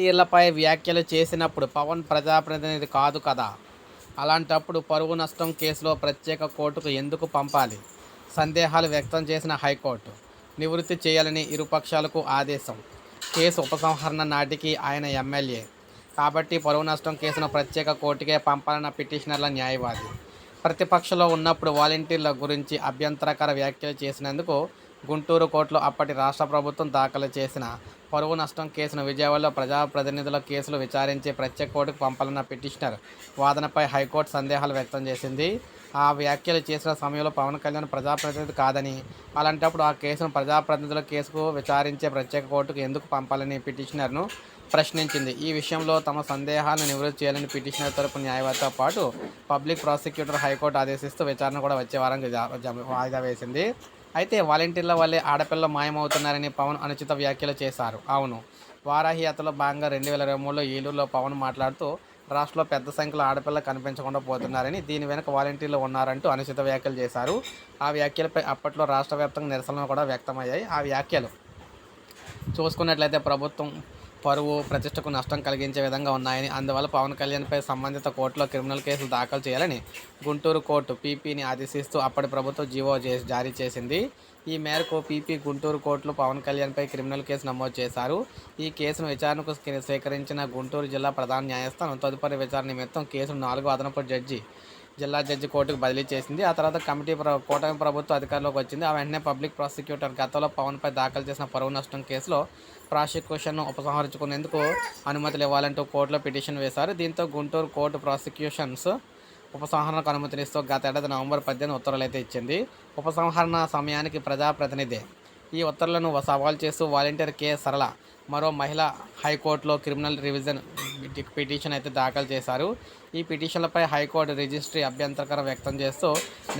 పార్టీలపై వ్యాఖ్యలు చేసినప్పుడు పవన్ ప్రజాప్రతినిధి కాదు కదా? అలాంటప్పుడు పరువు నష్టం కేసులో ప్రత్యేక కోర్టుకు ఎందుకు పంపాలి? సందేహాలు వ్యక్తం చేసిన హైకోర్టు నివృత్తి చేయాలని ఇరుపక్షాలకు ఆదేశం. కేసు ఉపసంహరణ నాటికి ఆయన ఎమ్మెల్యే. కాబట్టి పరువు నష్టం కేసును ప్రత్యేక కోర్టుకే పంపాలన్న పిటిషనర్ల న్యాయవాది. ప్రతిపక్షంలో ఉన్నప్పుడు వాలంటీర్ల గురించి అభ్యంతరకర వ్యాఖ్యలు చేసినందుకు గుంటూరు కోర్టులో అప్పటి రాష్ట్ర ప్రభుత్వం దాఖలు చేసిన పరువు నష్టం కేసును విజయవాడలో ప్రజాప్రతినిధుల కేసులు విచారించే ప్రత్యేక కోర్టుకు పంపాలన్న పిటిషనర్ వాదనపై హైకోర్టు సందేహాలు వ్యక్తం చేసింది. ఆ వ్యాఖ్యలు చేసిన సమయంలో పవన్ కళ్యాణ్ ప్రజాప్రతినిధి కాదని అలాంటప్పుడు ఆ కేసును ప్రజాప్రతినిధుల కేసుకు విచారించే ప్రత్యేక కోర్టుకు ఎందుకు పంపాలని పిటిషనర్ను ప్రశ్నించింది. ఈ విషయంలో తమ సందేహాలను నివృత్తి చేయాలని పిటిషనర్ తరపు న్యాయవాదితో పాటు పబ్లిక్ ప్రాసిక్యూటర్ హైకోర్టు ఆదేశిస్తూ విచారణ కూడా వచ్చే వారం వాయిదా వేసింది. అయితే వాలంటీర్ల వల్లే ఆడపిల్ల మాయమవుతున్నారని పవన్ అనుచిత వ్యాఖ్యలు చేశారు. అవును. వారాహి యాత్రలో భాగంగా రెండు వేల ఇరవై మూడులో ఏలూరులో పవన్ మాట్లాడుతూ రాష్ట్రంలో పెద్ద సంఖ్యలో ఆడపిల్ల కనిపించకుండా పోతున్నారని దీని వెనుక వాలంటీర్లు ఉన్నారంటూ అనుచిత వ్యాఖ్యలు చేశారు. ఆ వ్యాఖ్యలపై అప్పట్లో రాష్ట్ర వ్యాప్తంగా నిరసనలు కూడా వ్యక్తమయ్యాయి. ఆ వ్యాఖ్యలు చూసుకున్నట్లయితే ప్రభుత్వం పరువు ప్రతిష్టకు నష్టం కలిగించే విధంగా ఉన్నాయని అందువల్ల పవన్ కళ్యాణ్పై సంబంధిత కోర్టులో క్రిమినల్ కేసులు దాఖలు చేయాలని గుంటూరు కోర్టు పీపీని ఆదేశిస్తూ అప్పటి ప్రభుత్వం జీవో జారీ చేసింది. ఈ మేరకు పీపీ గుంటూరు కోర్టులో పవన్ కళ్యాణ్పై క్రిమినల్ కేసు నమోదు చేశారు. ఈ కేసును విచారణకు స్వీకరించిన గుంటూరు జిల్లా ప్రధాన న్యాయస్థానం తదుపరి విచారణ నిమిత్తం కేసును నాలుగో అదనపు జడ్జి జిల్లా జడ్జి కోర్టుకు బదిలీ చేసింది. ఆ తర్వాత కమిటీ ప్ర కూటమి ప్రభుత్వం అధికారంలోకి వచ్చింది. ఆ వెంటనే పబ్లిక్ ప్రాసిక్యూటర్ గతంలో పవన్పై దాఖలు చేసిన పరువు నష్టం కేసులో ప్రాసిక్యూషన్ను ఉపసంహరించుకునేందుకు అనుమతులు ఇవ్వాలంటూ కోర్టులో పిటిషన్ వేశారు. దీంతో గుంటూరు కోర్టు ప్రాసిక్యూషన్స్ ఉపసంహరణకు అనుమతినిస్తూ గత ఏడాది నవంబర్ పద్దెనిమిది ఉత్తర్వులు అయితే ఇచ్చింది. ఉపసంహరణ సమయానికి ప్రజాప్రతినిధి. ఈ ఉత్తర్వులను సవాల్ చేస్తూ వాలంటీర్ కె. సరళ మరో మహిళ హైకోర్టులో క్రిమినల్ రివిజన్ పిటిషన్ అయితే దాఖలు చేశారు. ఈ పిటిషన్లపై హైకోర్టు రిజిస్ట్రీ అభ్యంతరకరం వ్యక్తం చేస్తూ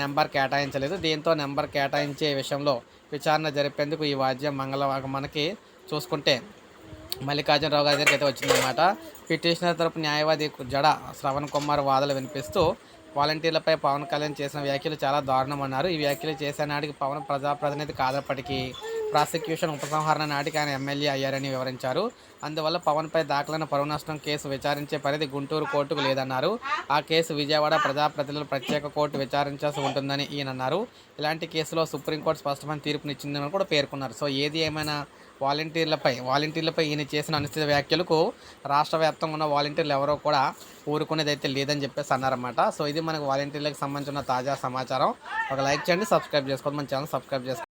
నెంబర్ కేటాయించలేదు. దీంతో నెంబర్ కేటాయించే విషయంలో విచారణ జరిపేందుకు ఈ వాద్యం మంగళవారం మనకి చూసుకుంటే మల్లికార్జునరావు గారి దగ్గరికి అయితే వచ్చిందనమాట పిటిషనర్ తరపు న్యాయవాది జడ శ్రవణ్ కుమార్ వాదనలు వినిపిస్తూ వాలంటీర్లపై పవన్ కళ్యాణ్ చేసిన వ్యాఖ్యలు చాలా దారుణం అన్నారు ఈ వ్యాఖ్యలు చేసే నాటికి పవన్ ప్రజాప్రతినిధి కాదప్పటికీ ప్రాసిక్యూషన్ ఉపసంహరణ నాటికి ఆయన ఎమ్మెల్యే అయ్యారని వివరించారు. అందువల్ల పవన్పై దాఖలైన పరువు నష్టం కేసు విచారించే పరిధి గుంటూరు కోర్టుకు లేదన్నారు. ఆ కేసు విజయవాడ ప్రజాప్రతినిధుల ప్రత్యేక కోర్టు విచారించాల్సి ఉంటుందని ఈయన అన్నారు. ఇలాంటి కేసులో సుప్రీంకోర్టు స్పష్టమైన తీర్పునిచ్చిందని కూడా పేర్కొన్నారు. సో ఏది ఏమైనా వాలంటీర్లపై వాలంటీర్లపై ఈయన చేసిన అనుచిత వ్యాఖ్యలకు రాష్ట్ర వ్యాప్తంగా ఉన్న వాలంటీర్లు ఎవరో కూడా ఊరుకునేది అయితే లేదని చెప్పేసి అన్నారన్నమాట. సో ఇది మనకు వాలంటీర్లకు సంబంధించిన తాజా సమాచారం. ఒక లైక్ చేయండి సబ్స్క్రైబ్ చేసుకోండి మన ఛానల్ సబ్స్క్రైబ్ చేసుకోండి